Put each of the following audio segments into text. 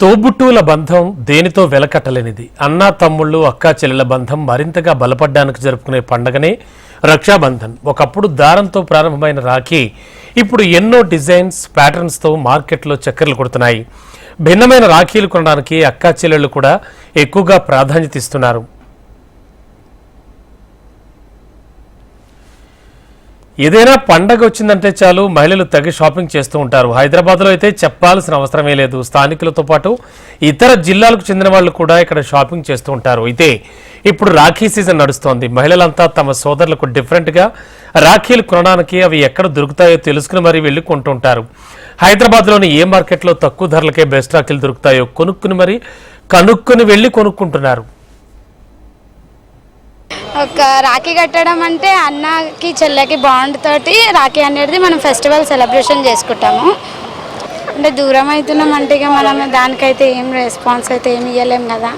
తోబుట్టువుల బంధం దేనితో వెలకట్టలేనిది. అన్నా తమ్ముళ్ళు అక్కా చెల్లెల బంధం మరింతగా బలపడ్డానికి జరుపుకునే పండగనే రక్షాబంధన్. ఒకప్పుడు దారంతో ప్రారంభమైన రాఖీ ఇప్పుడు ఎన్నో డిజైన్స్ ప్యాటర్న్స్తో మార్కెట్లో చక్కర్లు కొడుతున్నాయి. భిన్నమైన రాఖీలు కొనడానికి అక్కా చెల్లెళ్ళు కూడా ఎక్కువగా ప్రాధాన్యత ఇస్తున్నారు. ఏదైనా పండగ వచ్చిందంటే చాలు మహిళలు తగ్గి షాపింగ్ చేస్తూ ఉంటారు. హైదరాబాద్లో అయితే చెప్పాల్సిన అవసరమే లేదు. స్థానికులతో పాటు ఇతర జిల్లాలకు చెందిన వాళ్ళు కూడా ఇక్కడ షాపింగ్ చేస్తూ ఉంటారు. అయితే ఇప్పుడు రాఖీ సీజన్ నడుస్తోంది. మహిళలంతా తమ సోదరులకు డిఫరెంట్గా రాఖీలు కొనడానికి అవి ఎక్కడ దొరుకుతాయో తెలుసుకుని మరీ వెళ్ళి కొంటుంటారు. హైదరాబాద్లోని ఏ మార్కెట్లో తక్కువ ధరలకే బెస్ట్ రాఖీలు దొరుకుతాయో కొనుక్కుని మరీ కనుక్కుని వెళ్ళి కొనుక్కుంటున్నారు. ఒక రాఖీ కట్టడం అంటే అన్నకి చెల్లెకి బాండ్ తోటి రాఖీ అనేది మనం ఫెస్టివల్ సెలబ్రేషన్ చేసుకుంటాము. అంటే దూరం అవుతున్నాం అంటే ఇక మనం దానికైతే ఏం రెస్పాన్స్ అయితే ఏమి ఇవ్వలేం కదా.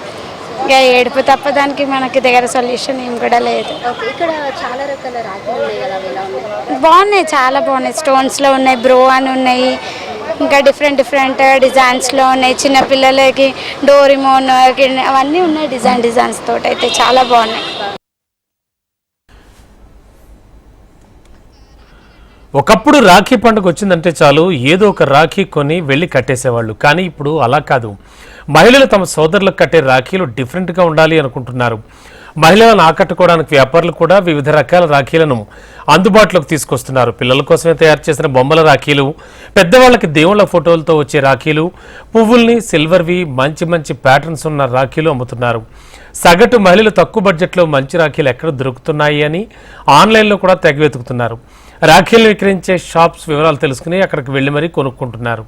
ఇక ఏడుపు తప్ప దానికి మనకి దగ్గర సొల్యూషన్ ఏం కూడా లేదు. ఇక్కడ చాలా రకాల రాఖీలు బాగున్నాయి చాలా బాగున్నాయి. స్టోన్స్లో ఉన్నాయి బ్రో అని ఉన్నాయి. ఇంకా డిఫరెంట్ డిఫరెంట్ డిజైన్స్లో ఉన్నాయి. చిన్నపిల్లలకి డోరిమోన్ అవన్నీ ఉన్నాయి డిజైన్ డిజైన్స్ తోటి అయితే చాలా బాగున్నాయి. ఒకప్పుడు రాఖీ పండుగ వచ్చిందంటే చాలు ఏదో ఒక రాఖీ కొని వెళ్ళి కట్టేసేవాళ్ళు. కానీ ఇప్పుడు అలా కాదు. మహిళలు తమ సోదరులకు కట్టే రాఖీలు డిఫరెంట్గా ఉండాలి అనుకుంటున్నారు. మహిళలను ఆకట్టుకోవడానికి వ్యాపారులు కూడా వివిధ రకాల రాఖీలను అందుబాటులోకి తీసుకొస్తున్నారు. పిల్లల కోసమే తయారు చేసిన బొమ్మల రాఖీలు పెద్దవాళ్ళకి దేవుళ్ళ ఫోటోలతో వచ్చే రాఖీలు పువ్వుల్ని సిల్వర్వి మంచి మంచి ప్యాటర్న్స్ ఉన్న రాఖీలు అమ్ముతున్నారు. సగటు మహిళలు తక్కువ బడ్జెట్లో మంచి రాఖీలు ఎక్కడ దొరుకుతున్నాయి అని ఆన్లైన్లో కూడా తెగ వెతుకుతున్నారు. రాఖీలు విక్రయించే షాప్స్ వివరాలు తెలుసుకుని అక్కడికి వెళ్ళి మరీ కొనుక్కుంటున్నారు.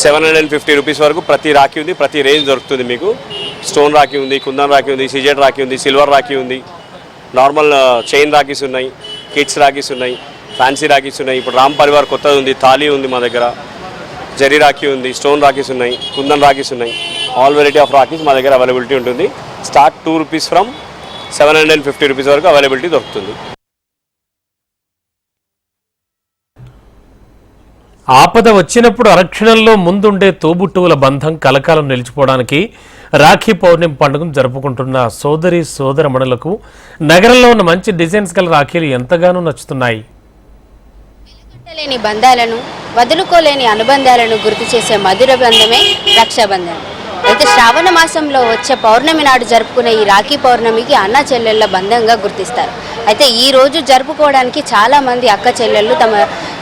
Seven hundred and fifty rupees వరకు ప్రతి రాఖీ ఉంది ప్రతి రేంజ్ దొరుకుతుంది మీకు. స్టోన్ రాఖీ ఉంది కుందన్ రాఖీ ఉంది సిజెడ్ రాఖీ ఉంది సిల్వర్ రాఖీ ఉంది. నార్మల్ చైన్ రాఖీస్ ఉన్నాయి కిడ్స్ రాఖీస్ ఉన్నాయి ఫ్యాన్సీ రాఖీస్ ఉన్నాయి. ఇప్పుడు రామ్ పరివార్ కొత్తది ఉంది తాళీ ఉంది మా దగ్గర. జరీ రాఖీ ఉంది స్టోన్ రాఖీస్ ఉన్నాయి కుందన్ రాఖీస్ ఉన్నాయి. ఆల్ వెరైటీ ఆఫ్ రాఖీస్ మా దగ్గర అవైలబిలిటీ ఉంటుంది. Start to rupees from seven hundred and fifty rupees వరకు అవైలబిలిటీ దొరుకుతుంది. ఆపద వచ్చినప్పుడు అరక్షణంలో ముందుండే తోబుట్టువుల బంధం కలకాలం నిలిచిపోవడానికి రాఖీ పౌర్ణమి పండుగను జరుపుకుంటున్న సోదరి సోదరమణులకు నగరంలో ఉన్న మంచి డిజైన్స్ గల రాఖీలు ఎంతగానో నచ్చుతున్నాయి. లేని బంధాలను వదులుకోలేని అనుబంధాలను గుర్తు చేసే మధుర బంధమే రక్షాబంధన్ అయితే శ్రావణ మాసంలో వచ్చే పౌర్ణమి నాడు జరుపుకునే ఈ రాఖీ పౌర్ణమికి అన్న చెల్లెళ్ళ బంధంగా గుర్తిస్తారు. అయితే ఈ రోజు జరుపుకోవడానికి చాలా మంది అక్క చెల్లెళ్ళు తమ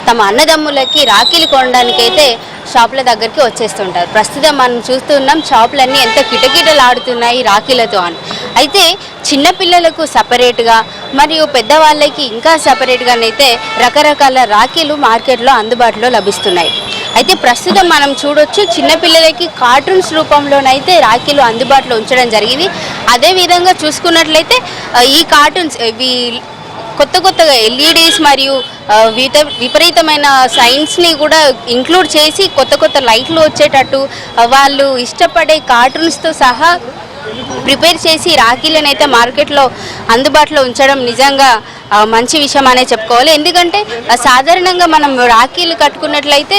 తమ అన్నదమ్ములకి రాఖీలు కొనడానికి అయితే షాపుల దగ్గరికి వచ్చేస్తుంటారు. ప్రస్తుతం మనం చూస్తున్నాం షాపులన్నీ ఎంత కిటకిటలాడుతున్నాయి రాఖీలతో అని. అయితే చిన్నపిల్లలకు సపరేట్గా మరియు పెద్దవాళ్ళకి ఇంకా సపరేట్గానైతే రకరకాల రాఖీలు మార్కెట్లో అందుబాటులో లభిస్తున్నాయి. అయితే ప్రస్తుతం మనం చూడొచ్చు చిన్నపిల్లలకి కార్టూన్స్ రూపంలోనైతే రాఖీలు అందుబాటులో ఉంచడం జరిగింది. అదే విధంగా చూసుకున్నట్లయితే ఈ కార్టూన్స్ ఇవి కొత్త కొత్తగా ఎల్ఈడీస్ మరియు విత విపరీతమైన సైన్స్ని కూడా ఇంక్లూడ్ చేసి కొత్త కొత్త లైట్లు వచ్చేటట్టు వాళ్ళు ఇష్టపడే కార్టూన్స్తో సహా ప్రిపేర్ చేసి రాఖీలను అయితే మార్కెట్లో అందుబాటులో ఉంచడం నిజంగా మంచి విషయం అనే చెప్పుకోవాలి. ఎందుకంటే సాధారణంగా మనం రాఖీలు కట్టుకున్నట్లయితే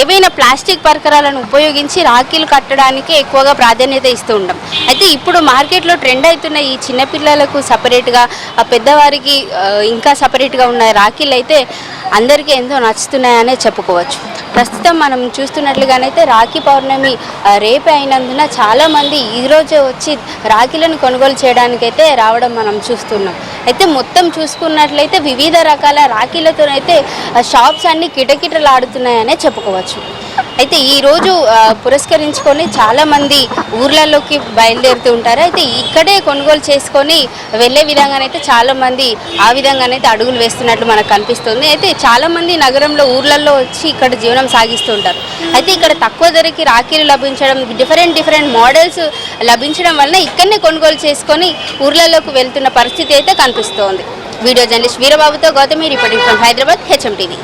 ఏవైనా ప్లాస్టిక్ పరికరాలను ఉపయోగించి రాఖీలు కట్టడానికి ఎక్కువగా ప్రాధాన్యత ఇస్తూ ఉంటాం. అయితే ఇప్పుడు మార్కెట్లో ట్రెండ్ అవుతున్న ఈ చిన్నపిల్లలకు సపరేట్గా పెద్దవారికి ఇంకా సపరేట్గా ఉన్న రాఖీలు అయితే అందరికీ ఎంతో నచ్చుతున్నాయనే చెప్పుకోవచ్చు. ప్రస్తుతం మనం చూస్తున్నట్లుగానైతే రాఖీ పౌర్ణమి రేపే అయినందున చాలామంది ఈరోజే వచ్చి రాఖీలను కొనుగోలు చేయడానికైతే రావడం మనం చూస్తున్నాం. అయితే మొత్తం చూసుకున్నట్లయితే వివిధ రకాల రాఖీలతోనైతే షాప్స్ అన్ని కిటకిటలాడుతున్నాయనే చెప్పుకోవచ్చు. అయితే ఈరోజు పురస్కరించుకొని చాలామంది ఊర్లలోకి బయలుదేరుతూ ఉంటారు. అయితే ఇక్కడే కొనుగోలు చేసుకొని వెళ్ళే విధంగానైతే చాలామంది ఆ విధంగానైతే అడుగులు వేస్తున్నట్లు మనకు కనిపిస్తుంది. అయితే చాలామంది నగరంలో ఊర్లలో వచ్చి ఇక్కడ జీవనం సాగిస్తూ ఉంటారు. అయితే ఇక్కడ తక్కువ ధరకి రాఖీలు లభించడం డిఫరెంట్ డిఫరెంట్ మోడల్స్ లభించడం వలన ఇక్కడనే కొనుగోలు చేసుకొని ఊర్లలోకి వెళ్తున్న పరిస్థితి అయితే కనిపిస్తోంది. Video journalist వీరబాబుతో Gautami reporting from Hyderabad HM TV.